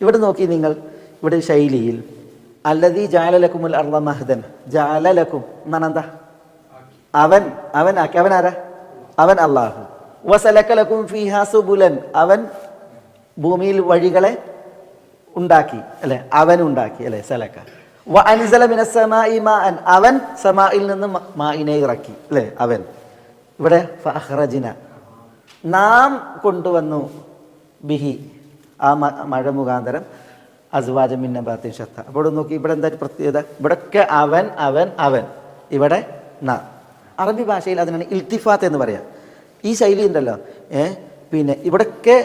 ഇവിടെ നോക്കി നിങ്ങൾ ഇവിടെ ശൈലിയിൽ അല്ലതി ജാലലക്കുമുൽ അർള മഹദൻ. ജാലലക്കും എന്നാണ് എന്താ? അവൻ അവൻ ആക്കി. അവൻ ആരാ? അവൻ അള്ളാഹു വസലക്കലക്കും ഫിഹാസുബുലൻ അവൻ ഭൂമിയിൽ വഴികളെ ഉണ്ടാക്കി അല്ലെ? അവൻ ഉണ്ടാക്കി അല്ലെ? സലക്ക. അവൻ സമായിൽ നിന്ന് മായിനെ ഇറക്കി അല്ലെ? അവൻ. ഇവിടെ നാം കൊണ്ടുവന്നു ബിഹി. ആ മഴ മുഖാന്തരം അസ്വാജ മിന്നബാത്തിൻ ശത്ത അപ്പോൾ നോക്കി ഇവിടെ എന്താ പ്രത്യേകത? ഇവിടൊക്കെ അവൻ അവൻ അവൻ. ഇവിടെ ന. അറബി ഭാഷയിൽ അതിനാണ് ഇൽത്തിഫാത്ത് എന്ന് പറയാം. ഈ ശൈലി ഉണ്ടല്ലോ. ഏ പിന്നെ ഇവിടൊക്കെ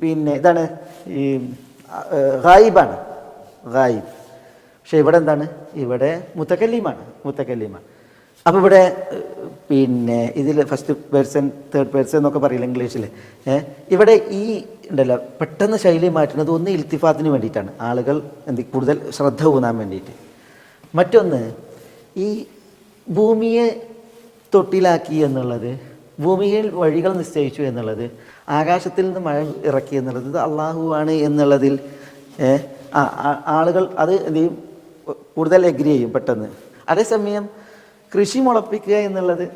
പിന്നെ ഇതാണ് ഈ ഗായിബാണ്. ഗായിബ്. പക്ഷെ ഇവിടെ എന്താണ്? ഇവിടെ മുത്തക്കല്ലീമാണ് മുത്തക്കല്ലീമാണ്. അപ്പോൾ ഇവിടെ പിന്നെ ഇതിൽ ഫസ്റ്റ് പേഴ്സൺ തേർഡ് പേഴ്സൺ എന്നൊക്കെ പറയില്ല ഇംഗ്ലീഷിൽ ഇവിടെ ഈ ഉണ്ടല്ലോ പെട്ടെന്ന് ശൈലി മാറ്റുന്നത് ഒന്ന് ഇൽത്തിഫാത്തിന് വേണ്ടിയിട്ടാണ്. ആളുകൾ എന്ത് കൂടുതൽ ശ്രദ്ധ ഊന്നാൻ വേണ്ടിയിട്ട്. മറ്റൊന്ന് ഈ ഭൂമിയെ തൊട്ടിലാക്കി എന്നുള്ളത് ഭൂമിയിൽ വഴികൾ നിശ്ചയിച്ചു എന്നുള്ളത് ആകാശത്തിൽ നിന്ന് മഴ ഇറക്കി എന്നുള്ളത് ഇത് അള്ളാഹുവാണ് എന്നുള്ളതിൽ ആളുകൾ അത് എന്ത് ചെയ്യും? കൂടുതൽ എഗ്രി ചെയ്യും പെട്ടെന്ന്. അതേസമയം കൃഷി മുളപ്പിക്കുക എന്നുള്ളത്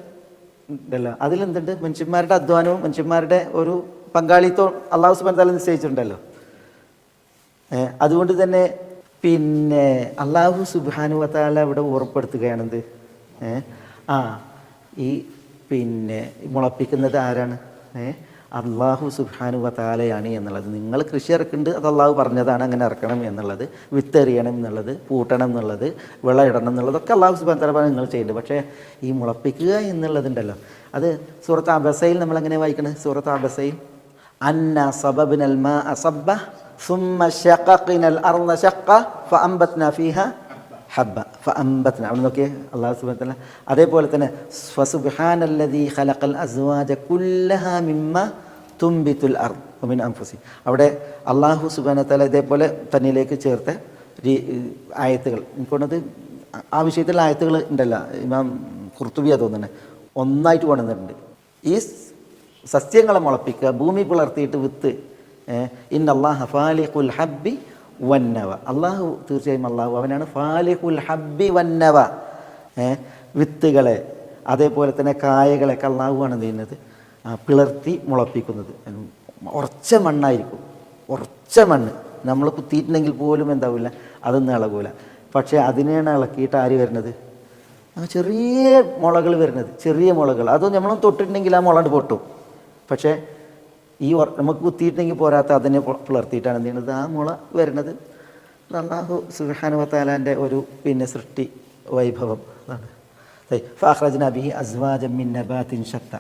ഉണ്ടല്ലോ. അതിലെന്തുണ്ട്? മനുഷ്യന്മാരുടെ അധ്വാനവും മനുഷ്യന്മാരുടെ ഒരു പങ്കാളിത്തവും അള്ളാഹു സുബാൻ താല നിശ്ചയിച്ചിട്ടുണ്ടല്ലോ. അതുകൊണ്ട് തന്നെ പിന്നെ അള്ളാഹു സുബാനു വത്താല ഇവിടെ ഉറപ്പെടുത്തുകയാണെന്ത്? ഏ ആ ഈ പിന്നെ മുളപ്പിക്കുന്നത് ആരാണ്? ഏ അള്ളാഹു സുബാനു വത്താലയാണ് എന്നുള്ളത് നിങ്ങൾ കൃഷി ഇറക്കുന്നുണ്ട് അത് അള്ളാഹു പറഞ്ഞതാണ് അങ്ങനെ ഇറക്കണം എന്നുള്ളത് വിത്ത് എറിയണം എന്നുള്ളത് പൂട്ടണം എന്നുള്ളത് വിളയിടണം എന്നുള്ളതൊക്കെ അള്ളാഹു സുബാൻ തല പറഞ്ഞ് നിങ്ങൾ ചെയ്യുന്നുണ്ട് പക്ഷേ ഈ മുളപ്പിക്കുക എന്നുള്ളതുണ്ടല്ലോ അത് സൂറത്ത് അബസയിൽ നമ്മൾ എങ്ങനെ വായിക്കണത് സൂറത്ത് അബസയിൽ أن صببنا الماء صبة ثم شققنا الأرض شقة فأنبتنا فيها ഹബ്ബ ഫ അമ്പത്തിന് അവിടെ നോക്കിയേ അള്ളാഹു സുബത്തല്ല അതേപോലെ തന്നെ സ്വസുബാൻ അല്ലതി ഖലഖൽ അസ്വാജ കുല്ലഹ മിമ്മ തുംബിത്തുൽ അർ അംഫുസി അവിടെ അള്ളാഹു സുബാനത്തല ഇതേപോലെ തന്നിലേക്ക് ചേർത്ത ആയത്തുകൾ. എനിക്കൊണ്ടത് ആ വിഷയത്തിൽ ആയത്തുകൾ ഉണ്ടല്ല. ഇമാം കുർത്തുബിയ തോന്നുന്നത് ഒന്നായിട്ട് കൊണ്ടുവന്നിട്ടുണ്ട് ഈ സസ്യങ്ങളെ മുളപ്പിക്കുക ഭൂമി പുലർത്തിയിട്ട് വിത്ത് ഇന്നല്ലാ അള്ളാഹ് ഹബ്ബി വന്നവ. അള്ളാഹു തീർച്ചയായും അള്ളാഹു അവനാണ്. ഫാലിഹുൽ ഹബ്ബി വന്നവ. വിത്തുകളെ അതേപോലെ തന്നെ കായകളൊക്കെ അള്ളാഹുവാണ് ചെയ്യുന്നത്? പിളർത്തി മുളപ്പിക്കുന്നത്. ഉറച്ച മണ്ണായിരിക്കും. ഉറച്ച മണ്ണ്. നമ്മൾ കുത്തിയിട്ടുണ്ടെങ്കിൽ പോലും എന്താവില്ല അതൊന്നും ഇളകൂല. പക്ഷേ അതിനെയാണ് ഇളക്കിയിട്ട് ആര് വരുന്നത്? ചെറിയ മുളകൾ വരുന്നത്. ചെറിയ മുളകൾ. അതും നമ്മൾ തൊട്ടിട്ടുണ്ടെങ്കിൽ ആ മുളണ്ട് പൊട്ടും. പക്ഷേ ഈ നമുക്ക് കുത്തിയിട്ടെങ്കിൽ പോരാത്ത അതിനെ പുലർത്തിയിട്ടാണ് എന്ത് ചെയ്യുന്നത് ആ മുള വരുന്നത് അള്ളാഹു സുഹാനുവത്താലാന്റെ ഒരു പിന്നെ സൃഷ്ടി വൈഭവം. അതാണ്. ഫാഹ്റജ് ബിഹി അസ്വാജമ്മിൻ നബാത്തിൻ ഷത്ത